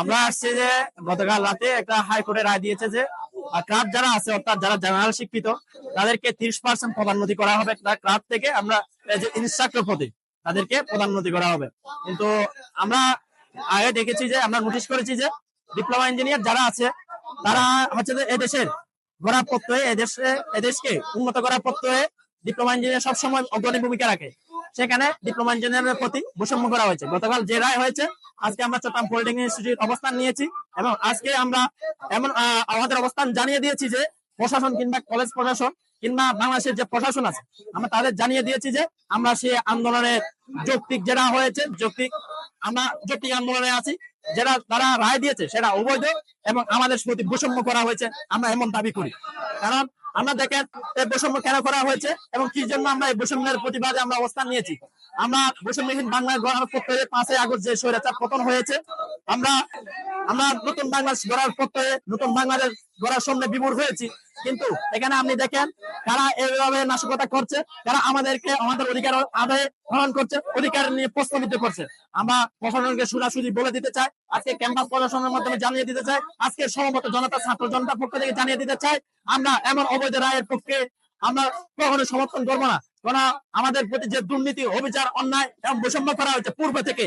আমরা আসছি যে গতকাল রাতে একটা হাইকোর্টে রায় দিয়েছে যে ক্লাব যারা আছে, অর্থাৎ যারা জেনারেল শিক্ষিত, তাদেরকে তিরিশ পার্সেন্ট পদোন্নতি করা হবে। ক্লাব থেকে আমরা ইনস্ট্রাক্টর প্রতি তাদেরকে পদোন্নতি করা হবে। কিন্তু আমরা আগে দেখেছি যে, আমরা নোটিশ করেছি যে ডিপ্লোমা ইঞ্জিনিয়ার যারা আছে, তারা হচ্ছে যে এদেশের গড়া প্রত্যয়ে এদেশে, এদেশকে উন্নত করার প্রত্যয়ে ডিপ্লোমা ইঞ্জিনিয়ার সবসময় অগ্রণী ভূমিকা রাখে। সেখানে ডিপ্লোমা ইঞ্জিনিয়ারের প্রতি বৈষম্য করা হয়েছে। গতকাল যে রায় হয়েছে, আজকে আমরা চট্টগ্রাম পলিটেকনিক ইনস্টিটিউট অবস্থান নিয়েছি এবং আজকে আমরা এমন আমাদের অবস্থান জানিয়ে দিয়েছি যে প্রশাসন কিংবা কলেজ প্রশাসন কিংবা বাংলাদেশের যে প্রশাসন আছে, আমরা তাদের জানিয়ে দিয়েছি যে আমরা সেই আন্দোলনের যৌক্তিক যেটা হয়েছে, যৌক্তিক আমরা যৌক্তিক আন্দোলনে আছি, যেটা তারা রায় দিয়েছে সেটা অবৈধ এবং আমাদের প্রতি বৈষম্য করা হয়েছে, আমরা এমন দাবি করি। কারণ আমরা দেখেন এই বৈষম্য কেন করা হয়েছে এবং কি জন্য আমরা এই বৈষম্যের প্রতিবাদে আমরা অবস্থান নিয়েছি। আমরা বৈষম্যহীন বাংলা গড়ার পক্ষে পাঁচই আগস্ট যে স্বৈরাচার পতন হয়েছে, আমরা আমরা নতুন বাংলাদেশ গড়ার পক্ষে নতুন বাংলাদেশ গড়ার সামনে বিমূর হয়েছি। কিন্তু এখানে আপনি দেখেন কারা এইভাবে নাশকতা করছে তারা আমাদেরকে, আমাদের অধিকার আদায় হরণ করছে, অধিকার নিয়ে প্রস্তাবিত করছে। আমরা প্রশাসনকে সোজাসুজি বলে দিতে চাই, আজকে ক্যাম্পাস প্রশাসনের মাধ্যমে জানিয়ে দিতে চাই, আজকে সমমত জনতা, ছাত্র জনতার পক্ষ থেকে জানিয়ে দিতে চাই, আমরা এমন অবৈধ রায়ের পক্ষে আমরা কখনো সমর্থন করব না। কেন আমাদের প্রতি যে দুর্নীতি, অবিচার, অন্যায় এবং বৈষম্য করা হয়েছে পূর্ব থেকে,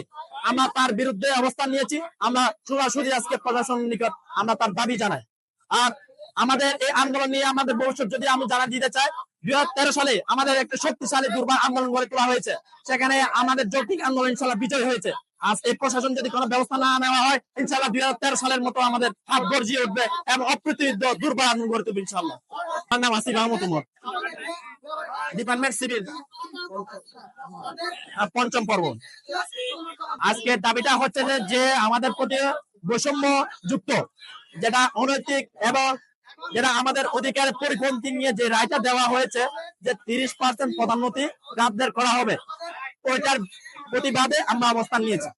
আমরা তার বিরুদ্ধে অবস্থান নিয়েছি, আমরা সোজাসুজি আজকে প্রশাসনের নিকট আমরা তার দাবি জানাই। আর আমাদের এই আন্দোলন নিয়ে আমাদের ভবিষ্যৎ যদি আমি জানা দিতে চাই, দুই তেরো সালে আমাদের একটা শক্তিশালী দুর্বার আন্দোলন গড়ে তোলা হয়েছে। সেখানে আমাদের যৌক্তিক আন্দোলন ইনশাল্লাহ বিজয় হয়েছে। আজ এই প্রশাসন যদি কোনো ব্যবস্থা না নেওয়া হয় ইনশাল্লাহ দুই তেরো সালের মতো আমাদের হাত গর্জিয়ে উঠবে এবং অপ্রতিবিদ্ধ দুর্বার আন্দোলন গড়ে তুলবে ইনশাল্লাহ ডিপার্টমেন্ট সিভিল। পঞ্চম পর্ব। আজকে দাবিটা হচ্ছে যে আমাদের প্রতি বৈষম্য যুক্ত যেটা অনৈতিক এবং যেটা আমাদের অধিকার পরিপন্থী নিয়ে যে রায়টা দেওয়া হয়েছে, যে তিরিশ পার্সেন্ট পদোন্নতি রাজ্যের করা হবে, ওইটার প্রতিবাদে আমরা অবস্থান নিয়েছি।